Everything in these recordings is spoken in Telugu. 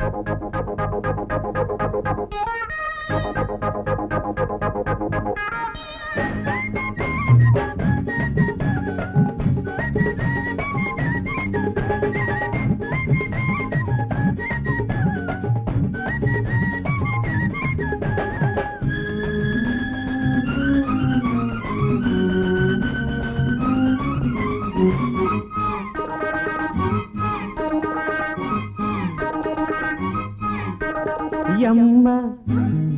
Música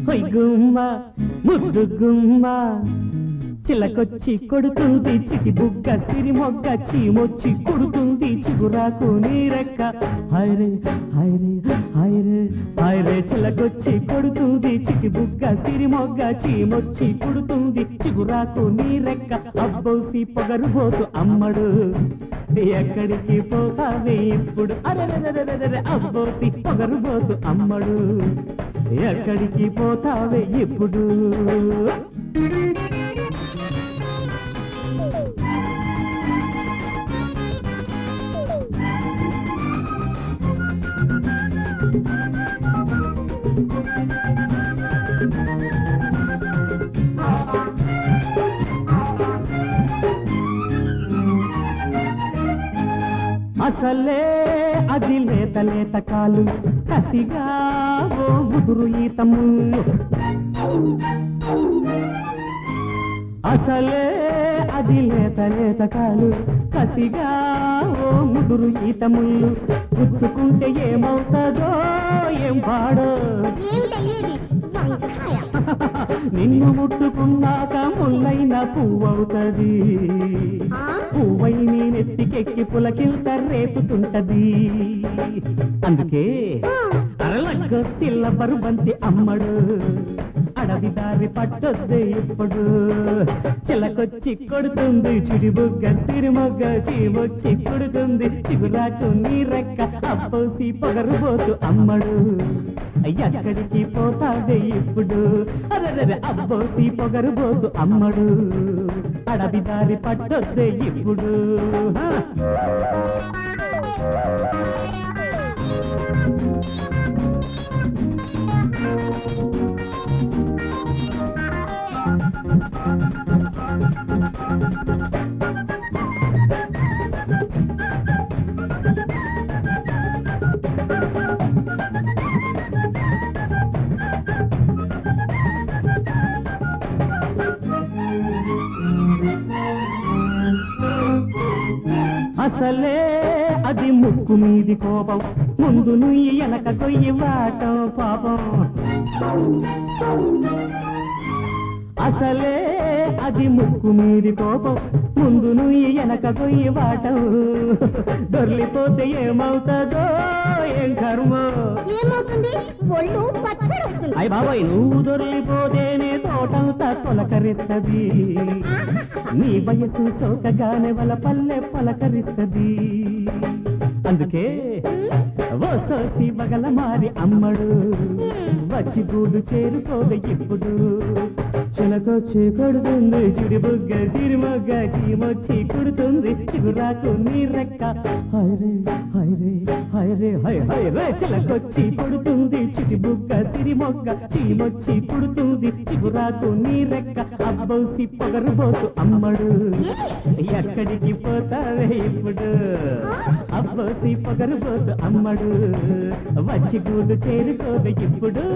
హొయ్ గుమ్మ ముద్దుగుమ్మ. చిలకొచ్చి కొడుతుంది చిటి బుగ్గ సిరి మొగ్గ చీమొచ్చి కుడుతుంది చిగురాకు నీరెక్క. హైరే హైరే హైరే హైరే చిలకొచ్చి కొడుతుంది చిటి బుగ్గ సిరి మొగ్గ చీమొచ్చి కుడుతుంది చిగురాకు నీరెక్క. అబ్బోసి పొగరుబోతు అమ్మడు. ఎక్కడికి పోతావే? ఇప్పుడు అరెరెరెరెరెరె అబ్బోసి పొగరుబోతు అమ్మడు. ఎక్కడికి పోతావే ఇప్పుడు? అసలే అది లేత లేత కాలు. కసిగా ఓ ముదురు ఈతము. అసలే అది లేత లేత కాలు. కసిగా ఓ ముదురు ఈతములు పుచ్చుకుంటే ఏమవుతుందో ఏం పాడో. నిన్ను ముట్టుకున్నాక ముల్లైన పువ్వవుతది. నెత్తికెక్కి పులకింత రేపుతుంటది. అందుకే అరలగ్గ సిల్ల బరుబంతి అమ్మడు. అడవి దారి పట్టొద్దు ఇప్పుడు. చిలకొచ్చి కొడుతుంది చిడిబుగ్గ సిరిమొగ్గ చీమొచ్చి కొడుతుంది. చిగురాకు నీ రెక్క అబ్బోసి పొగరుబోతు అమ్మడు. ఎక్కడికి పోతావే ఇప్పుడు? అరెరెరె అబ్బోసి పొగరుబోతు అమ్మడు. అడవి దారి పట్టొద్దే ఇప్పుడు. అసలే అది ముక్కు మీది కోపం. ముందు నుయ్యి వెనక కొయ్యి వాటం పాపం. అసలే అది ముక్కు మీది కోపం. ముందు నుయ్యి వెనక కొయ్యి వాటం. దొర్లిపోతే ఏమవుతుందో ఏం కర్మో? అయ్య బాబాయ్ నువ్వు దొరికిపోతేనే తోటంతా తొలకరిస్తది నీ వయసు సోకగానే వల పల్లె పలకరిస్తది. అందుకే ఓ సోసి బగల మారి అమ్మడు. వచ్చి గూడు చేరుకోద ఇప్పుడు. చిలకొచ్చి కొడుతుంది చిడి బుగ్గ సిరిమొగ్గ చీమొచ్చి కుడుతుంది. చిగురాకు నీ రెక్క హైరే హైరే హైరే హై హైరే చిలకొచ్చి కొడుతుంది. చిటి బుగ్గ సిరిమొగ్గ చీమొచ్చి కుడుతుంది. చిగురాకు నీ రెక్క అబ్బౌసి పొగరుబోతు అమ్మడు. ఎక్కడికి పోతావే ఇప్పుడు? అబ్బోసి పొగరుబోతు అమ్మడు. వచ్చి కూడు చేరుకోదు ఇప్పుడు.